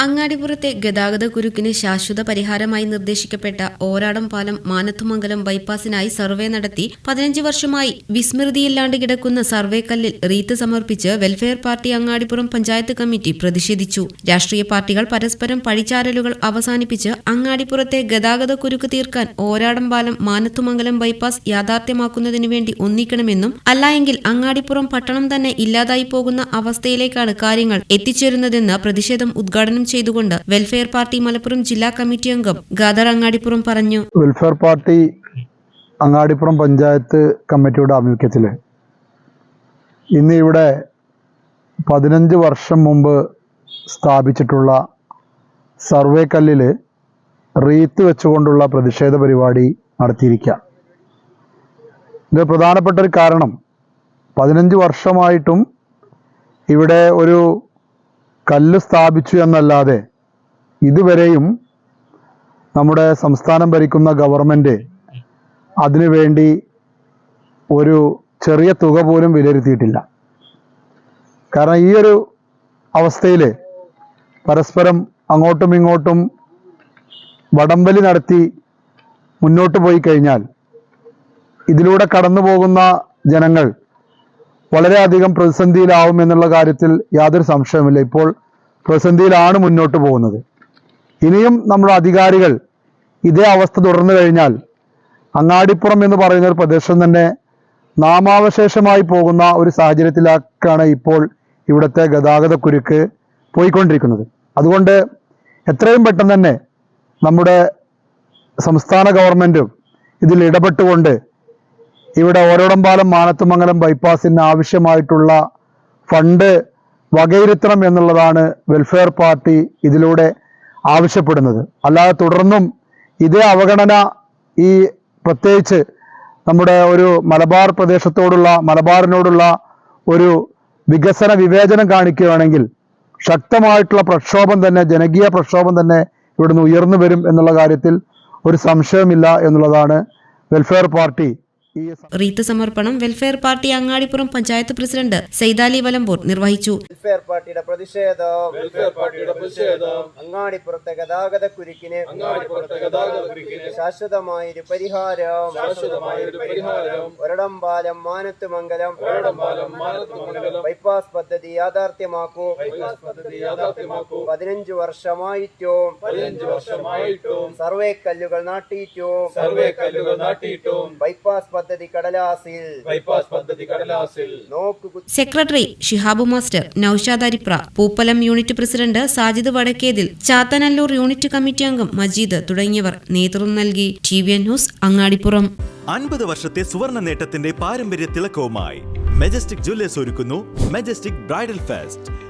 അങ്ങാടിപ്പുറത്തെ ഗതാഗത കുരുക്കിന് ശാശ്വത പരിഹാരമായി നിർദ്ദേശിക്കപ്പെട്ട ഓരാടം പാലം മാനത്തുമംഗലം ബൈപ്പാസിനായി സർവേ നടത്തി പതിനഞ്ച് വർഷമായി വിസ്മൃതിയില്ലാണ്ട് കിടക്കുന്ന സർവേ കല്ലിൽ റീത്ത് സമർപ്പിച്ച് Welfare Party Angadipuram panchayat committee പ്രതിഷേധിച്ചു. രാഷ്ട്രീയ പാർട്ടികൾ പരസ്പരം പഴിചാരലുകൾ അവസാനിപ്പിച്ച് അങ്ങാടിപ്പുറത്തെ ഗതാഗത കുരുക്ക് തീർക്കാൻ ഓരാടം പാലം മാനത്തുമംഗലം ബൈപ്പാസ് യാഥാർത്ഥ്യമാക്കുന്നതിനു വേണ്ടി ഒന്നിക്കണമെന്നും അല്ലായെങ്കിൽ അങ്ങാടിപ്പുറം പട്ടണം തന്നെ ഇല്ലാതായി പോകുന്ന അവസ്ഥയിലേക്കാണ് കാര്യങ്ങൾ എത്തിച്ചേരുന്നതെന്ന് പ്രതിഷേധം ഉദ്ഘാടനം ചെയ്തുകൊണ്ട് വെൽഫെയർ പാർട്ടി മലപ്പുറം ജില്ലാ കമ്മിറ്റി അംഗം ഗാദർ അങ്ങാടിപ്പുറം പറഞ്ഞു. വെൽഫെയർ പാർട്ടി അങ്ങാടിപ്പുറം പഞ്ചായത്ത് കമ്മിറ്റിയുടെ ആഭിമുഖ്യത്തിൽ ഇന്ന് ഇവിടെ പതിനഞ്ച് വർഷം മുമ്പ് സ്ഥാപിച്ചിട്ടുള്ള സർവേ കല്ലിൽ റീത്ത് വെച്ചുകൊണ്ടുള്ള പ്രതിഷേധ പരിപാടി നടത്തിയിരിക്കുക. ഇത് പ്രധാനപ്പെട്ട ഒരു കാരണം പതിനഞ്ച് വർഷമായിട്ടും ഇവിടെ ഒരു കല്ല് സ്ഥാപിച്ചു എന്നല്ലാതെ ഇതുവരെയും നമ്മുടെ സംസ്ഥാനം ഭരിക്കുന്ന ഗവൺമെന്റ് അതിനുവേണ്ടി ഒരു ചെറിയ തുക പോലും വിലയിരുത്തിയിട്ടില്ല. കാരണം ഈ ഒരു അവസ്ഥയിൽ പരസ്പരം അങ്ങോട്ടും ഇങ്ങോട്ടും വടംവലി നടത്തി മുന്നോട്ട് പോയി കഴിഞ്ഞാൽ ഇതിലൂടെ കടന്നു പോകുന്ന ജനങ്ങൾ വളരെയധികം പ്രതിസന്ധിയിലാവും എന്നുള്ള കാര്യത്തിൽ യാതൊരു സംശയവുമില്ല. ഇപ്പോൾ പ്രതിസന്ധിയിലാണ് മുന്നോട്ട് പോകുന്നത്. ഇനിയും നമ്മുടെ അധികാരികൾ ഇതേ അവസ്ഥ തുടർന്നു കഴിഞ്ഞാൽ അങ്ങാടിപ്പുറം എന്ന് പറയുന്ന ഒരു പ്രദേശം തന്നെ നാമാവശേഷമായി പോകുന്ന ഒരു സാഹചര്യത്തിലേക്കാണ് ഇപ്പോൾ ഇവിടുത്തെ ഗതാഗത കുരുക്ക് പോയിക്കൊണ്ടിരിക്കുന്നത്. അതുകൊണ്ട് എത്രയും പെട്ടെന്ന് തന്നെ നമ്മുടെ സംസ്ഥാന ഗവൺമെന്റും ഇതിൽ ഇടപെട്ടുകൊണ്ട് ഇവിടെ ഓരോടമ്പാലം മാനത്തുമംഗലം ബൈപ്പാസിന് ആവശ്യമായിട്ടുള്ള ഫണ്ട് വകയിരുത്തണം എന്നുള്ളതാണ് വെൽഫെയർ പാർട്ടി ഇതിലൂടെ ആവശ്യപ്പെടുന്നത്. അല്ലാതെ തുടർന്നും ഇതേ അവഗണന ഈ പ്രത്യേകിച്ച് നമ്മുടെ ഒരു മലബാർ പ്രദേശത്തോടുള്ള മലബാറിനോടുള്ള ഒരു വികസന വിവേചനം കാണിക്കുകയാണെങ്കിൽ ശക്തമായിട്ടുള്ള പ്രക്ഷോഭം തന്നെ ജനകീയ പ്രക്ഷോഭം തന്നെ ഇവിടുന്ന് ഉയർന്നു വരും എന്നുള്ള കാര്യത്തിൽ ഒരു സംശയമില്ല എന്നുള്ളതാണ് വെൽഫെയർ പാർട്ടി റീത്ത് സമർപ്പണം Welfare Party Angadipuram panchayat president Saithali Valampur നിർവഹിച്ചു. വെൽഫെയർ പാർട്ടിയുടെ പ്രതിഷേധം. വെൽഫെയർ പാർട്ടിയുടെ പ്രതിഷേധം. അങ്ങാടിപ്പുറത്തെ ഗതാഗത കുരുക്കിന് അങ്ങാടിപ്പുറത്തെ ഗതാഗത കുരുക്കിന് ശാശ്വതമായൊരു പരിഹാരം. ശാശ്വതമായൊരു പരിഹാരം. ഒരടംപാലം മാനത്തുമംഗലം ഒരടംപാലം മാനത്തുമംഗലം ബൈപ്പാസ് പദ്ധതി യാഥാർത്ഥ്യമാക്കൂ. ബൈപ്പാസ് പദ്ധതി യാഥാർത്ഥ്യമാക്കൂ. പതിനഞ്ച് വർഷമായിട്ടും പതിനഞ്ച് വർഷമായിട്ടും സർവേ കല്ലുകൾ നാട്ടിയിട്ടോ സർവേ കല്ലുകൾ നാട്ടിയിട്ടോ ബൈപ്പാസ് പദ്ധതി കടലാസിൽ. ബൈപ്പാസ് പദ്ധതി കടലാസിൽ. Secretary Shihabu master Noushad Aripra Pooppalam unit president Sajid Vadakkethil Chathanallur unit committee അംഗം മജീദ് തുടങ്ങിയവർ നേതൃത്വം നൽകി. T V N news Angadipuram. അൻപത് വർഷത്തെ സുവർണ നേട്ടത്തിന്റെ പാരമ്പര്യ തിളക്കവുമായി മെജസ്റ്റിക് ജ്വല്ലേഴ്സ് ഒരുക്കുന്നു Majestic bridal fest.